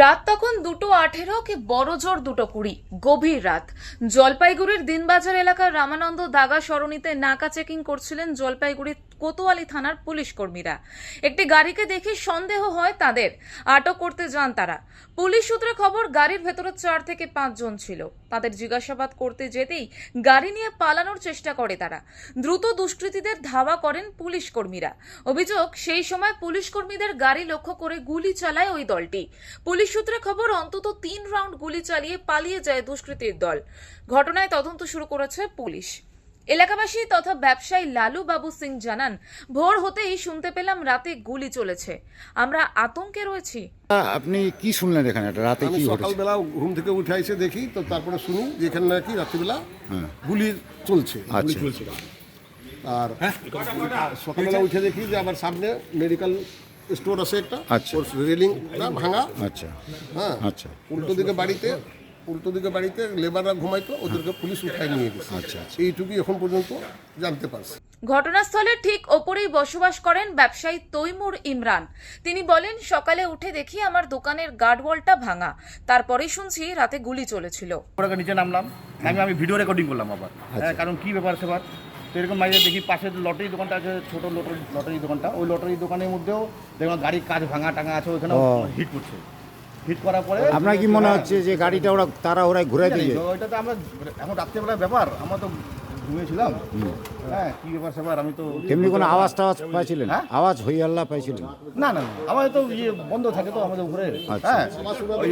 রাত তখন দুটো আঠেরো কি বড় জোর দুটো কুড়ি, গভীর রাত। জলপাইগুড়ির দিনবাজার এলাকার রামানন্দ দাগা সরণিতে নাকা চেকিং করছিলেন জলপাইগুড়ির কোতোয়ালি থানার পুলিশ কর্মীরা। একটি গাড়িকে দেখে সন্দেহ হয় তাদের। আটক করতে যান তারা। পুলিশ সূত্রে খবর, গাড়ির ভেতরে চার থেকে পাঁচজন ছিল। তাদের জিজ্ঞাসাবাদ করতে যেতেই গাড়ি নিয়ে পালানোর চেষ্টা করে তারা। দ্রুত দুষ্কৃতীদের ধাওয়া করেন পুলিশ কর্মীরা। অভিযোগ, সেই সময় পুলিশ কর্মীদের গাড়ি লক্ষ্য করে গুলি চালায় ওই দলটি। পুলিশ সূত্রে খবর অন্তত তিন রাউন্ড গুলি চালিয়ে পালিয়ে যায় দুষ্কৃতীর দল। ঘটনায় তদন্ত শুরু করেছে পুলিশ। এলাকাবাসী তথা ব্যবসায়ী লালু বাবু সিং জানান ভোর হতেই শুনতে পেলাম রাতে গুলি চলেছে। আমরা আতঙ্কে রয়েছি। আপনি কি শুনলেন এখানে? রাতে কি সকালবেলা ঘুম থেকে উঠে এসে দেখি তো তারপরে শুনি যে এখানে নাকি রাত্রিবেলা হ্যাঁ। গুলি চলছে গুলি আচ্ছা। চলছে আর সকালবেলা উঠে দেখি যে আবার সামনে মেডিকেল স্টোর আছে একটা আচ্ছা। ওর রেলিংটা ভাঙা। আচ্ছা। হ্যাঁ আচ্ছা। উল্টো দিকে বাড়িতে উল্টো দিকে বাড়িতে লেবাররা ঘুমাইতো ওদেরকে পুলিশ উঠাই নিয়ে গেছে। আচ্ছা, আচ্ছা। এইটুকুই এখন পর্যন্ত জানতে পারছি। ঘটনাস্থলের ঠিক ওপরেই বসবাস করেন ব্যবসায়ী তৈমুর ইমরান। তিনি বলেন সকালে উঠে দেখি আমার দোকানের গার্ডওয়ালটা ভাঙা। তারপরেই শুনছি রাতে গুলি চলেছিল। নিচে নামলাম। আমি আমি ভিডিও রেকর্ডিং করলাম আবার। হ্যাঁ কারণ কি ব্যাপার সেবার? তো এরকম মাঝে দেখি পাশে লটারি দোকানটা আছে ছোটো লটারি লটারি দোকানটা। ওই লটারি দোকানের মধ্যেও দেখলাম গাড়ির কাজ ভাঙা টাঙা আছে ওইখানে হিট করছে। হিট করার পরে আপনার কি মনে হচ্ছে যে গাড়িটা ওরা তারা ওরাই ঘুরে দিয়ে ওইটা তো আমরা এখন রাত্রেবেলার ব্যাপার আমরা তো ঘুমিয়েছিলাম? হ্যাঁ কী ব্যাপার সেবার আমি তো তেমনি কোনো আওয়াজ টাওয়াজ পাইছিলেন? হ্যাঁ? আওয়াজ হই আল্লাহ পাইছিলেন? না না না আমাদের তো ইয়ে বন্ধ থাকে তো আমাদের উপরে আচ্ছা। হ্যাঁ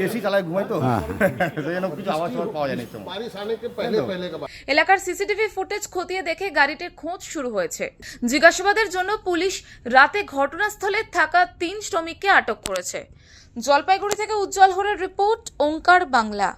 এসি চালায় ঘুমাই তো। হ্যাঁ। জন্য কিছু আওয়াজ টাওয়াজ পাওয়া পহলে কা এলাকার সিসিটিভি ফুটেজ খতিয়ে দেখে গাড়িটির খোঁজ শুরু হয়েছে। জিজ্ঞাসাবাদের জন্য পুলিশ রাতে ঘটনাস্থলে থাকা তিন শ্রমিককে আটক করেছে। জলপাইগুড়ি থেকে উজ্জ্বল হরের রিপোর্ট ওঙ্কার বাংলা।